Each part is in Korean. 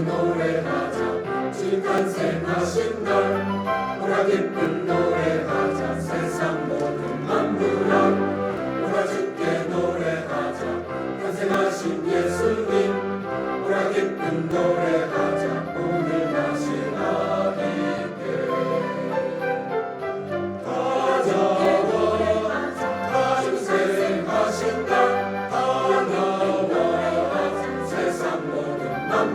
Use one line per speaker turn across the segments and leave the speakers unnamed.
노래하자. 주 탄생하신 날 오라 기쁜 노래하자. 세상 모든 만물아 오라 주께 노래하자. 탄생하신 예수님. 오라 기쁜 노래.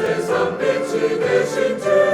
세상 빛이 되신 주.